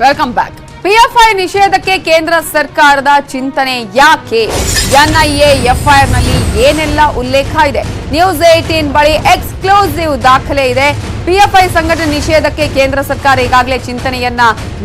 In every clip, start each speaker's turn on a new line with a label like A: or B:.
A: Welcome back PFI ನಿಷೇಧಕ್ಕೆ ಕೇಂದ್ರ ಸರ್ಕಾರದ ಚಿಂತನೆ ಯಾಕೆ? ಎನ್ಐಎ ಎಫ್ಐಆರ್ನಲ್ಲಿ ಏನೆಲ್ಲ ಉಲ್ಲೇಖ ಇದೆ? ನ್ಯೂಸ್ ಏಟೀನ್ ಬಳಿ ಎಕ್ಸ್ಕ್ಲೂಸಿವ್ ದಾಖಲೆ ಇದೆ. ಪಿಎಫ್ಐ ಸಂಘಟನೆ ನಿಷೇಧಕ್ಕೆ ಕೇಂದ್ರ ಸರ್ಕಾರ ಈಗಾಗಲೇ ಚಿಂತನೆಯನ್ನ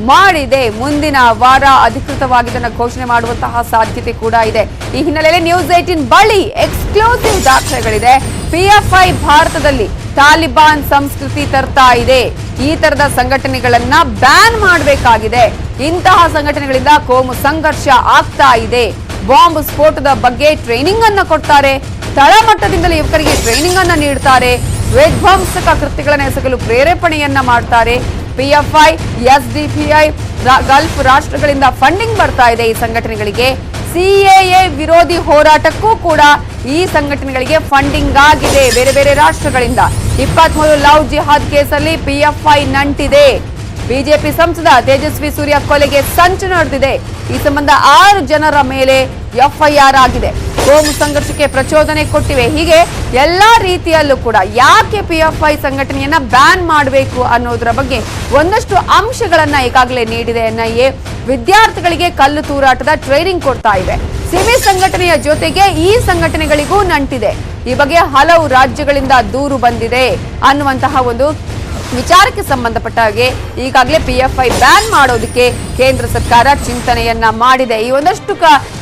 A: ಮಾಡಿದೆ. ಮುಂದಿನ ವಾರ ಅಧಿಕೃತವಾಗಿ ಇದನ್ನು ಘೋಷಣೆ ಮಾಡುವಂತಹ ಸಾಧ್ಯತೆ ಕೂಡ ಇದೆ. ಈ ಹಿನ್ನೆಲೆಯಲ್ಲಿ ನ್ಯೂಸ್ ಏಟೀನ್ ಬಳಿ ಎಕ್ಸ್ಕ್ಲೂಸಿವ್ ದಾಖಲೆಗಳಿದೆ. ಪಿಎಫ್ಐ ಭಾರತದಲ್ಲಿ ತಾಲಿಬಾನ್ ಸಂಸ್ಕೃತಿ ತರ್ತಾ ಇದೆ. ಈ ತರದ ಸಂಘಟನೆಗಳನ್ನ ಬ್ಯಾನ್ ಮಾಡಬೇಕಾಗಿದೆ. ಇಂತಹ ಸಂಘಟನೆಗಳಿಂದ ಕೋಮು ಸಂಘರ್ಷ ಆಗ್ತಾ ಇದೆ. ಬಾಂಬ್ ಸ್ಫೋಟದ ಬಗ್ಗೆ ಟ್ರೈನಿಂಗ್ ಅನ್ನ ಕೊಡ್ತಾರೆ. ತಳಮಟ್ಟದಿಂದಲೇ ಯುವಕರಿಗೆ ಟ್ರೈನಿಂಗ್ ಅನ್ನ ನೀಡುತ್ತಾರೆ ವಿಧ್ವಂಸಕ ಕೃತ್ಯಗಳನ್ನು ಎಸಗಲು ಪ್ರೇರೇಪಣೆಯನ್ನ ಮಾಡ್ತಾರೆ. ಪಿಎಫ್ಐ ಎಸ್ಡಿಪಿಐ ಗಲ್ಫ್ ರಾಷ್ಟ್ರಗಳಿಂದ ಫಂಡಿಂಗ್ ಬರ್ತಾ ಇದೆ ಈ ಸಂಘಟನೆಗಳಿಗೆ. ಸಿಎಎ ವಿರೋಧಿ ಹೋರಾಟಕ್ಕೂ ಕೂಡ ಈ ಸಂಘಟನೆಗಳಿಗೆ ಫಂಡಿಂಗ್ ಆಗಿದೆ. ಬೇರೆ ಬೇರೆ ರಾಷ್ಟ್ರಗಳಿಂದ. ಇಪ್ಪತ್ಮೂರು ಲವ್ ಜಿಹಾದ್ ಕೇಸಲ್ಲಿ ಪಿಎಫ್ಐ ನಂಟಿದೆ. ಬಿಜೆಪಿ ಸಂಸದ ತೇಜಸ್ವಿ ಸೂರ್ಯ ಕೊಲೆಗೆ ಸಂಚು ನಡೆದಿದೆ. ಈ ಸಂಬಂಧ ಆರು ಜನರ ಮೇಲೆ ಎಫ್ಐಆರ್ ಆಗಿದೆ. ಕೋಮು ಸಂಘರ್ಷಕ್ಕೆ ಪ್ರಚೋದನೆ ಕೊಟ್ಟಿವೆ. ಹೀಗೆ ಎಲ್ಲಾ ರೀತಿಯಲ್ಲೂ ಕೂಡ ಯಾಕೆ ಪಿಎಫ್ಐ ಸಂಘಟನೆಯನ್ನ ಬ್ಯಾನ್ ಮಾಡಬೇಕು ಅನ್ನೋದರ ಬಗ್ಗೆ ಒಂದಷ್ಟು ಅಂಶಗಳನ್ನ ಈಗಾಗಲೇ ನೀಡಿದೆ. ಎನ್ಐಎ ವಿದ್ಯಾರ್ಥಿಗಳಿಗೆ ಕಲ್ಲು ತೂರಾಟದ ಟ್ರೈನಿಂಗ್ ಕೊಡ್ತಾ ಇದೆ. ಸಿವಿ ಸಂಘಟನೆಯ ಜೊತೆಗೆ ಈ ಸಂಘಟನೆಗಳಿಗೂ ನಂಟಿದೆ. ಈ ಬಗ್ಗೆ ಹಲವು ರಾಜ್ಯಗಳಿಂದ ದೂರು ಬಂದಿದೆ ಅನ್ನುವಂತಹ ಒಂದು ವಿಚಾರಕ್ಕೆ ಸಂಬಂಧಪಟ್ಟ ಹಾಗೆ ಈಗಾಗಲೇ ಪಿಎಫ್ಐ ಬ್ಯಾನ್ ಮಾಡೋದಕ್ಕೆ ಕೇಂದ್ರ ಸರ್ಕಾರ ಚಿಂತನೆಯನ್ನ ಮಾಡಿದೆ. ಈ ಒಂದಷ್ಟು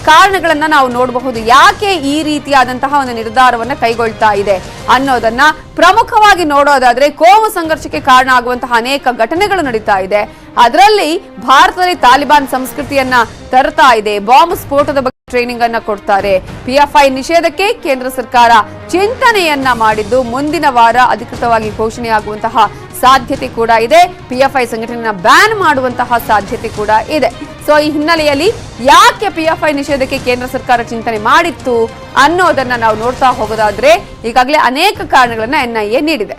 A: ಕಾರಣಗಳನ್ನ ನಾವು ನೋಡಬಹುದು. ಯಾಕೆ ಈ ರೀತಿಯಾದಂತಹ ಒಂದು ನಿರ್ಧಾರವನ್ನ ಕೈಗೊಳ್ತಾ ಇದೆ ಅನ್ನೋದನ್ನ ಪ್ರಮುಖವಾಗಿ ನೋಡೋದಾದ್ರೆ ಕೋಮು ಸಂಘರ್ಷಕ್ಕೆ ಕಾರಣ ಆಗುವಂತಹ ಅನೇಕ ಘಟನೆಗಳು ನಡೀತಾ ಇದೆ. ಅದರಲ್ಲಿ ಭಾರತದಲ್ಲಿ ತಾಲಿಬಾನ್ ಸಂಸ್ಕೃತಿಯನ್ನ ತರ್ತಾ ಇದೆ. ಬಾಂಬ್ ಸ್ಫೋಟದ ಬಗ್ಗೆ ಟ್ರೈನಿಂಗ್ ಅನ್ನ ಕೊಡ್ತಾರೆ ಪಿಎಫ್ಐ ನಿಷೇಧಕ್ಕೆ ಕೇಂದ್ರ ಸರ್ಕಾರ ಚಿಂತನೆಯನ್ನ ಮಾಡಿದ್ದು ಮುಂದಿನ ವಾರ ಅಧಿಕೃತವಾಗಿ ಘೋಷಣೆಯಾಗುವಂತಹ ಸಾಧ್ಯತೆ ಕೂಡ ಇದೆ. ಪಿಎಫ್ಐ ಸಂಘಟನೆಯನ್ನ ಬ್ಯಾನ್ ಮಾಡುವಂತಹ ಸಾಧ್ಯತೆ ಕೂಡ ಇದೆ. ಸೊ ಈ ಹಿನ್ನೆಲೆಯಲ್ಲಿ ಯಾಕೆ ಪಿಎಫ್ಐ ನಿಷೇಧಕ್ಕೆ ಕೇಂದ್ರ ಸರ್ಕಾರ ಚಿಂತನೆ ಮಾಡಿತ್ತು ಅನ್ನೋದನ್ನ ನಾವು ನೋಡ್ತಾ ಹೋಗೋದಾದ್ರೆ ಈಗಾಗಲೇ ಅನೇಕ ಕಾರಣಗಳನ್ನ ಎನ್ಐಎ ನೀಡಿದೆ.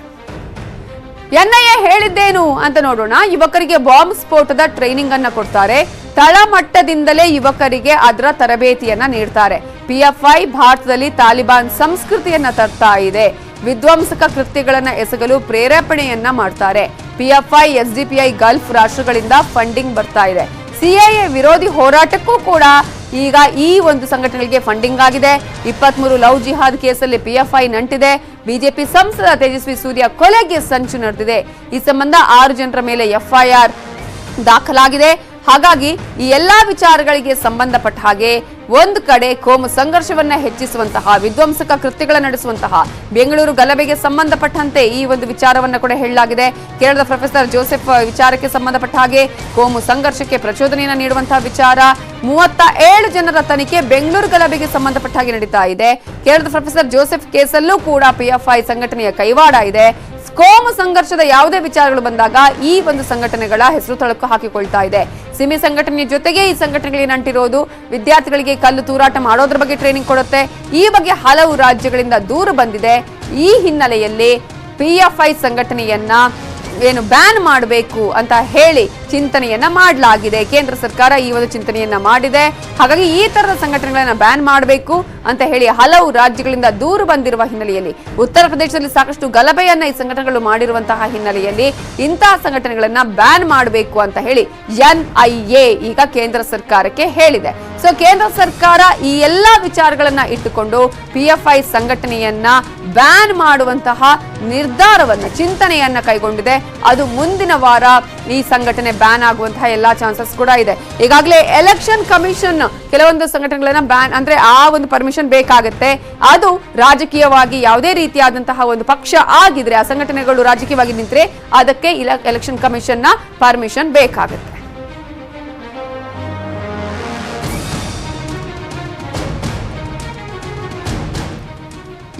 A: ಎನ್ಐಎ ಹೇಳಿದ್ದೇನು ಅಂತ ನೋಡೋಣ. ಯುವಕರಿಗೆ ಬಾಂಬ್ ಸ್ಫೋಟದ ಟ್ರೈನಿಂಗ್ ಅನ್ನ ಕೊಡ್ತಾರೆ. ತಳಮಟ್ಟದಿಂದಲೇ ಯುವಕರಿಗೆ ಅದರ ತರಬೇತಿಯನ್ನ ನೀಡ್ತಾರೆ. ಪಿಎಫ್ಐ ಭಾರತದಲ್ಲಿ ತಾಲಿಬಾನ್ ಸಂಸ್ಕೃತಿಯನ್ನ ತರ್ತಾ ಇದೆ. ವಿಧ್ವಂಸಕ ಕೃತ್ಯಗಳನ್ನು ಎಸಗಲು ಪ್ರೇರೇಪಣೆಯನ್ನ ಮಾಡ್ತಾರೆ. ಪಿಎಫ್ಐ ಎಸ್ಡಿಪಿಐ ಗಲ್ಫ್ ರಾಷ್ಟ್ರಗಳಿಂದ ಫಂಡಿಂಗ್ ಬರ್ತಾ ಇದೆ. ಸಿಐಎ ವಿರೋಧಿ ಹೋರಾಟಕ್ಕೂ ಕೂಡ ಈಗ ಈ ಒಂದು ಸಂಘಟನೆಗಳಿಗೆ ಫಂಡಿಂಗ್ ಆಗಿದೆ. ಇಪ್ಪತ್ಮೂರು ಲವ್ ಜಿಹಾದ್ ಕೇಸಲ್ಲಿ ಪಿಎಫ್ಐ ನಂಟಿದೆ. ಬಿಜೆಪಿ ಸಂಸದ ತೇಜಸ್ವಿ ಸೂರ್ಯ ಕೊಲೆಗೆ ಸಂಚು ನಡೆದಿದೆ. ಈ ಸಂಬಂಧ ಆರು ಜನರ ಮೇಲೆ ಎಫ್ಐಆರ್ ದಾಖಲಾಗಿದೆ. ಹಾಗಾಗಿ ಈ ಎಲ್ಲಾ ವಿಚಾರಗಳಿಗೆ ಸಂಬಂಧಪಟ್ಟ ಹಾಗೆ ಒಂದು ಕಡೆ ಕೋಮು ಸಂಘರ್ಷವನ್ನ ಹೆಚ್ಚಿಸುವಂತಹ, ವಿಧ್ವಂಸಕ ಕೃತ್ಯಗಳ ನಡೆಸುವಂತಹ, ಬೆಂಗಳೂರು ಗಲಭೆಗೆ ಸಂಬಂಧಪಟ್ಟಂತೆ ಈ ಒಂದು ವಿಚಾರವನ್ನ ಕೂಡ ಹೇಳಲಾಗಿದೆ. ಕೇರಳದ ಪ್ರೊಫೆಸರ್ ಜೋಸೆಫ್ ವಿಚಾರಕ್ಕೆ ಸಂಬಂಧಪಟ್ಟ ಹಾಗೆ ಕೋಮು ಸಂಘರ್ಷಕ್ಕೆ ಪ್ರಚೋದನೆಯನ್ನ ನೀಡುವಂತಹ ವಿಚಾರ. ಮೂವತ್ತ ಏಳು ಜನರ ತನಿಖೆ ಬೆಂಗಳೂರು ಗಲಭೆಗೆ ಸಂಬಂಧಪಟ್ಟ ಹಾಗೆ ನಡೀತಾ ಇದೆ. ಕೇರಳದ ಪ್ರೊಫೆಸರ್ ಜೋಸೆಫ್ ಕೇಸಲ್ಲೂ ಕೂಡ ಪಿಎಫ್ಐ ಸಂಘಟನೆಯ ಕೈವಾಡ ಇದೆ. ಕೋಮು ಸಂಘರ್ಷದ ಯಾವುದೇ ವಿಚಾರಗಳು ಬಂದಾಗ ಈ ಒಂದು ಸಂಘಟನೆಗಳ ಹೆಸರು ತಳಕು ಹಾಕಿಕೊಳ್ತಾ ಇದೆ. ಸಿಮಿ ಸಂಘಟನೆಯ ಜೊತೆಗೆ ಈ ಸಂಘಟನೆಗಳಿಗೆ ನಂಟಿರೋದು ವಿದ್ಯಾರ್ಥಿಗಳಿಗೆ ಕಲ್ಲು ತೂರಾಟ ಮಾಡೋದ್ರ ಬಗ್ಗೆ ಟ್ರೈನಿಂಗ್ ಕೊಡುತ್ತೆ. ಈ ಬಗ್ಗೆ ಹಲವು ರಾಜ್ಯಗಳಿಂದ ದೂರು ಬಂದಿದೆ. ಈ ಹಿನ್ನೆಲೆಯಲ್ಲಿ ಪಿಎಫ್ಐ ಸಂಘಟನೆಯನ್ನ ಏನು ಬ್ಯಾನ್ ಮಾಡಬೇಕು ಅಂತ ಹೇಳಿ ಚಿಂತನೆಯನ್ನ ಮಾಡಲಾಗಿದೆ. ಕೇಂದ್ರ ಸರ್ಕಾರ ಈ ಒಂದು ಚಿಂತನೆಯನ್ನ ಮಾಡಿದೆ. ಹಾಗಾಗಿ ಈ ತರದ ಸಂಘಟನೆಗಳನ್ನ ಬ್ಯಾನ್ ಮಾಡಬೇಕು ಅಂತ ಹೇಳಿ ಹಲವು ರಾಜ್ಯಗಳಿಂದ ದೂರು ಬಂದಿರುವ ಹಿನ್ನೆಲೆಯಲ್ಲಿ ಉತ್ತರ ಪ್ರದೇಶದಲ್ಲಿ ಸಾಕಷ್ಟು ಗಲಭೆಯನ್ನ ಈ ಸಂಘಟನೆಗಳು ಮಾಡಿರುವಂತಹ ಹಿನ್ನೆಲೆಯಲ್ಲಿ ಇಂತಹ ಸಂಘಟನೆಗಳನ್ನ ಬ್ಯಾನ್ ಮಾಡಬೇಕು ಅಂತ ಹೇಳಿ ಎನ್ ಈಗ ಕೇಂದ್ರ ಸರ್ಕಾರಕ್ಕೆ ಹೇಳಿದೆ. ಸೊ ಕೇಂದ್ರ ಸರ್ಕಾರ ಈ ಎಲ್ಲಾ ವಿಚಾರಗಳನ್ನ ಇಟ್ಟುಕೊಂಡು ಪಿಎಫ್ಐ ಸಂಘಟನೆಯನ್ನ ಬ್ಯಾನ್ ಮಾಡುವಂತಹ ನಿರ್ಧಾರವನ್ನ, ಚಿಂತನೆಯನ್ನ ಕೈಗೊಂಡಿದೆ. ಅದು ಮುಂದಿನ ವಾರ ಈ ಸಂಘಟನೆ ಬ್ಯಾನ್ ಆಗುವಂತಹ ಎಲ್ಲಾ ಚಾನ್ಸಸ್ ಕೂಡ ಇದೆ. ಈಗಾಗಲೇ ಎಲೆಕ್ಷನ್ ಕಮಿಷನ್ ಕೆಲವೊಂದು ಸಂಘಟನೆಗಳನ್ನ ಬ್ಯಾನ್ ಅಂದ್ರೆ ಆ ಒಂದು ಪರ್ಮಿಷನ್ ಬೇಕಾಗುತ್ತೆ. ಅದು ರಾಜಕೀಯವಾಗಿ ಯಾವುದೇ ರೀತಿಯಾದಂತಹ ಒಂದು ಪಕ್ಷ ಆಗಿದ್ರೆ, ಆ ಸಂಘಟನೆಗಳು ರಾಜಕೀಯವಾಗಿ ನಿಂತರೆ ಅದಕ್ಕೆ ಎಲೆಕ್ಷನ್ ಕಮಿಷನ್ನ ಪರ್ಮಿಷನ್ ಬೇಕಾಗುತ್ತೆ.